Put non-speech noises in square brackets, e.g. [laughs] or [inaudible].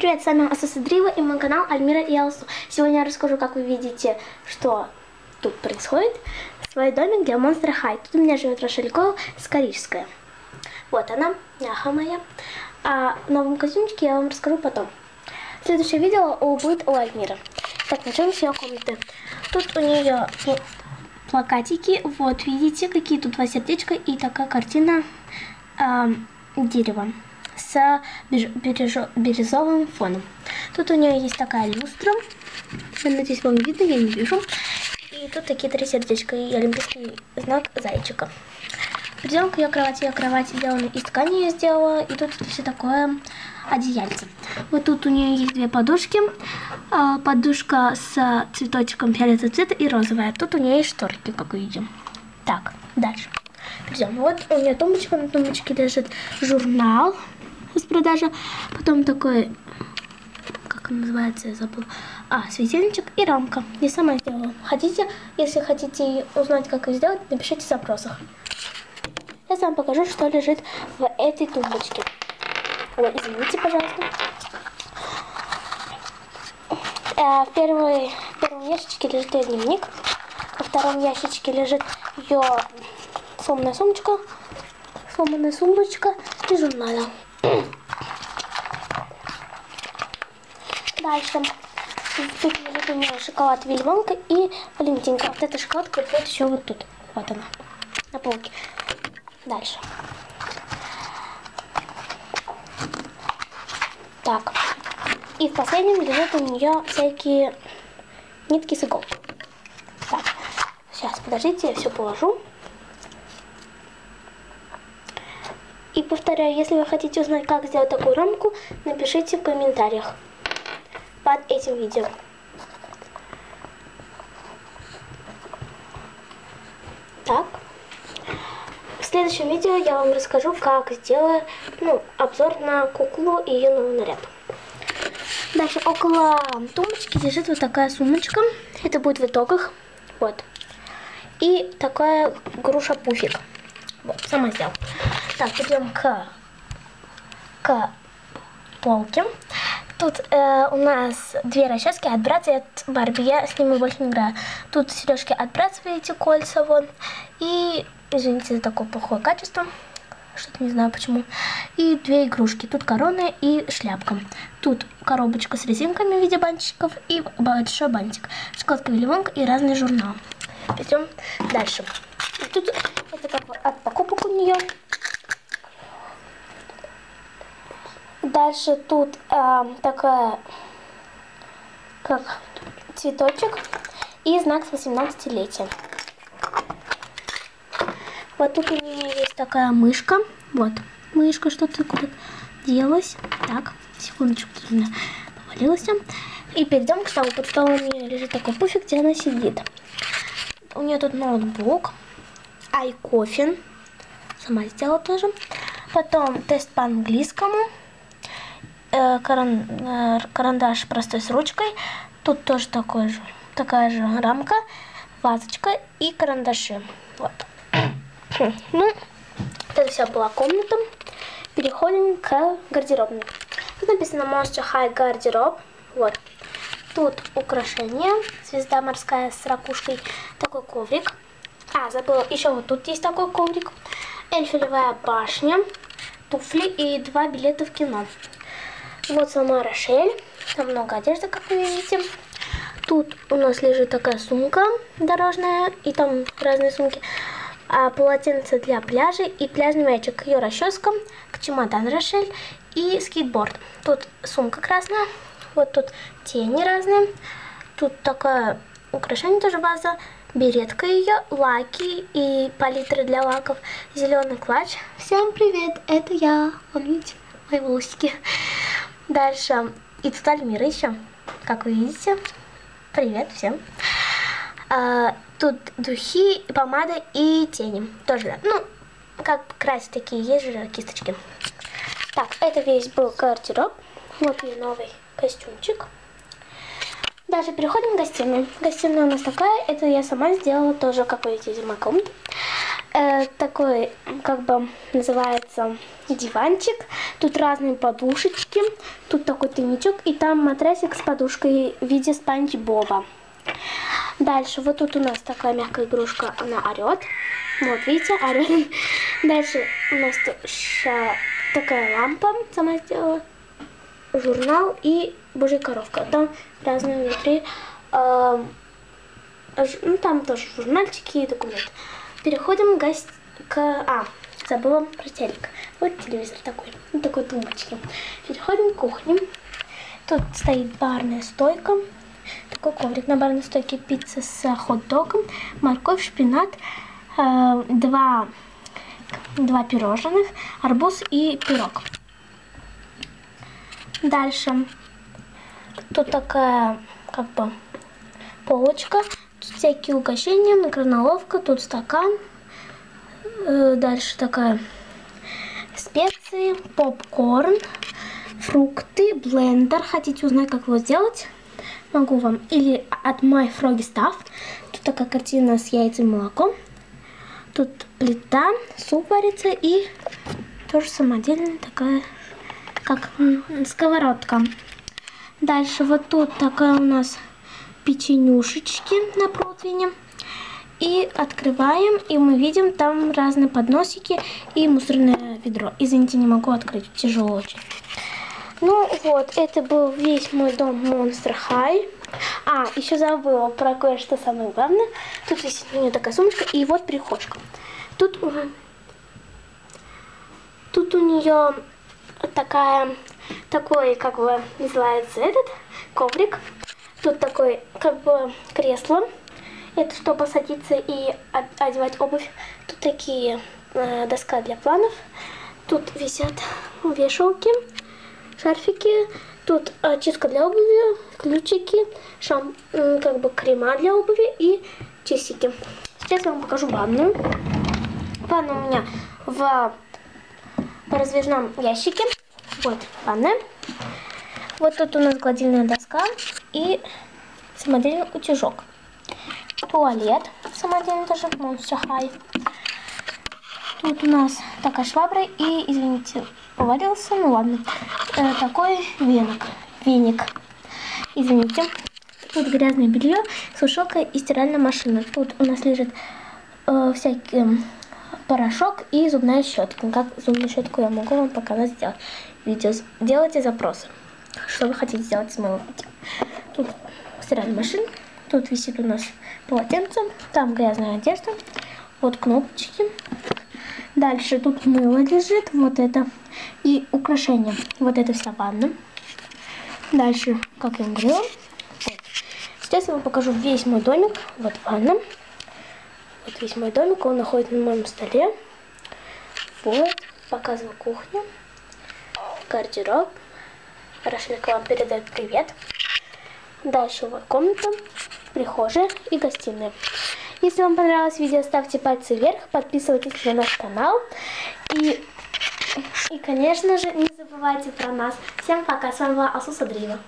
Привет, с вами Асасадрива и мой канал Альмира и Алсу. Сегодня я расскажу, как вы видите, что тут происходит. Свой домик для монстра Хай. Тут у меня живет Рошель Койл Скорижская. Вот она, няха моя. А новом костюмчике я вам расскажу потом. Следующее видео будет у Альмира. Так, начнем с ее комнаты. Тут у нее плакатики. Вот, видите, какие тут два сердечка и такая картина э, дерева с бирюзовым фоном. Тут у нее есть такая люстра. Я надеюсь, вам видно, я не вижу. И тут такие три сердечка и олимпийский знак зайчика. Придем к ее кровати. Ее кровать сделана из ткани я сделала. И тут все такое одеяльце. Вот тут у нее есть две подушки. А, подушка с цветочком фиолетового цвета и розовая. Тут у нее есть шторки, как видим. Так, дальше. Придем. Вот у нее тумбочка. На тумбочке лежит журнал с продажи. Потом такой, как он называется, я забыла. А, светильничек и рамка. Я сама сделала. Хотите, если хотите узнать, как ее сделать, напишите в запросах. Я вам покажу, что лежит в этой тумбочке. Ой, извините, пожалуйста. Э, в, первой, в первом ящичке лежит ее дневник. Во втором ящичке лежит ее сломанная сумочка, сломанная сумочка и журналы. Дальше. Тут лежит у меня шоколад Вильванка и Валентинка. Вот эта шоколадка вот еще вот тут. Вот она. На полке. Дальше. Так. И в последнем лежат у нее всякие нитки с иголок. Так. Сейчас, подождите, я все положу. И повторяю, если вы хотите узнать, как сделать такую рамку, напишите в комментариях под этим видео. Так. В следующем видео я вам расскажу, как сделать ну, обзор на куклу и ее новый наряд. Дальше около тумбочки лежит вот такая сумочка. Это будет в итогах. Вот. И такая груша пуфик. Вот, сама сделала. Так, идем к, к полке. Тут э, у нас две расчески от Братца и от Барби. Я с ними больше не играю. Тут сережки от Братца, видите, кольца вон. И, извините за такое плохое качество. Что-то не знаю почему. И две игрушки. Тут корона и шляпка. Тут коробочка с резинками в виде бантиков и большой бантик. Шоколадка Вилливонка и разные журналы. Идем дальше. Тут это как от покупок у нее. Дальше тут э, такая, как цветочек и знак с 18-летия. Вот тут у меня есть такая мышка. Вот, мышка что-то куда делась. Так, секундочку, меня повалилась. И перейдем к столу. Под столом у меня лежит такой пуфик, где она сидит. У нее тут ноутбук, айкофен. Сама сделала тоже. Потом тест по английскому каран, э, карандаш простой с ручкой. Тут тоже такой же, такая же рамка, вазочка и карандаши. Вот. [clears throat] Ну, это вся была комната. Переходим к гардеробной. Тут написано Monster High гардероб. Вот. Тут украшения. Звезда морская с ракушкой. Такой коврик. А, забыла. Еще вот тут есть такой коврик. Эльфелевая башня. Туфли и два билета в кино. Вот сама Рошель. Там много одежды, как вы видите. Тут у нас лежит такая сумка дорожная. И там разные сумки. А, полотенце для пляжа и пляжный мячик. Ее расческа, чемодан Рошель и скейтборд. Тут сумка красная. Вот тут тени разные. Тут такое украшение тоже база. Беретка ее, лаки и палитры для лаков. Зеленый клатч. Всем привет, это я. Видите, мои волосики. Дальше. И тут Альмира еще, как вы видите. Привет всем. А, тут духи, помада и тени. Тоже, да. Ну, как красить такие, есть же кисточки. Так, это весь был гардероб. Вот мне новый костюмчик. Дальше переходим в гостиную. Гостиная у нас такая. Это я сама сделала тоже, как вы видите, комнаты. Э, такой, как бы называется, диванчик. Тут разные подушечки. Тут такой тайничок. И там матрасик с подушкой в виде спанч Боба. Дальше, вот тут у нас такая мягкая игрушка, она орет. Вот, видите, орет. [laughs] Дальше у нас такая лампа, сама сделала. Журнал и божья коровка. Там разные внутри, э, ну там тоже журнальчики и документы. Переходим к. А, забыла про телек. Вот телевизор такой, вот такой тумбочки. Переходим к кухне. Тут стоит барная стойка. Такой коврик на барной стойке. Пицца с хот-догом, морковь, шпинат, э, два, два пирожных, арбуз и пирог. Дальше. Тут такая, как бы, полочка. Всякие угощения, микроволновка, тут стакан. Э, дальше такая специи, попкорн, фрукты, блендер. Хотите узнать, как его сделать? Могу вам. Или от My Froggy Stuff. Тут такая картина с яйцем и молоком. Тут плита, суп варится и тоже самодельная такая, как сковородка. Дальше вот тут такая у нас печенюшечки на противне. И открываем, и мы видим там разные подносики и мусорное ведро. Извините, не могу открыть, тяжело очень. Ну вот, это был весь мой дом Monster High. А, еще забыла про кое-что самое главное. Тут висит у нее такая сумочка, и вот прихожка. Тут, тут у нее такая, такой, как бы называется этот коврик. Тут такой, как бы, кресло. Это чтобы садиться и одевать обувь. Тут такие э, доска для планов. Тут висят вешалки, шарфики. Тут очистка для обуви, ключики, шам, как бы крема для обуви и часики. Сейчас я вам покажу ванну. Ванна у меня в раздвижном ящике. Вот ванна. Вот тут у нас гладильная доска и самодельный утюжок. Туалет самодельный тоже, Monster High. Тут у нас такая швабра и, извините, повалился, ну ладно. Э, такой веник, веник, извините. Тут грязное белье, сушилка и стиральная машина. Тут у нас лежит э, всякий э, порошок и зубная щетка. Как зубную щетку я могу вам показать сделать. Видео. Делайте запросы что вы хотите сделать с моего видео. Тут стиральная машина, тут висит у нас полотенце, там грязная одежда, вот кнопочки. Дальше тут мыло лежит, вот это, и украшения. Вот это вся ванна. Дальше, как я говорила, сейчас я вам покажу весь мой домик. Вот ванна. Вот весь мой домик, он находится на моем столе. Вот, показываю кухню, гардероб. Рашмика вам передает привет. Дальше комната, прихожая и гостиная. Если вам понравилось видео, ставьте пальцы вверх, подписывайтесь на наш канал. И, и конечно же, не забывайте про нас. Всем пока, с вами была Асуса Дрива.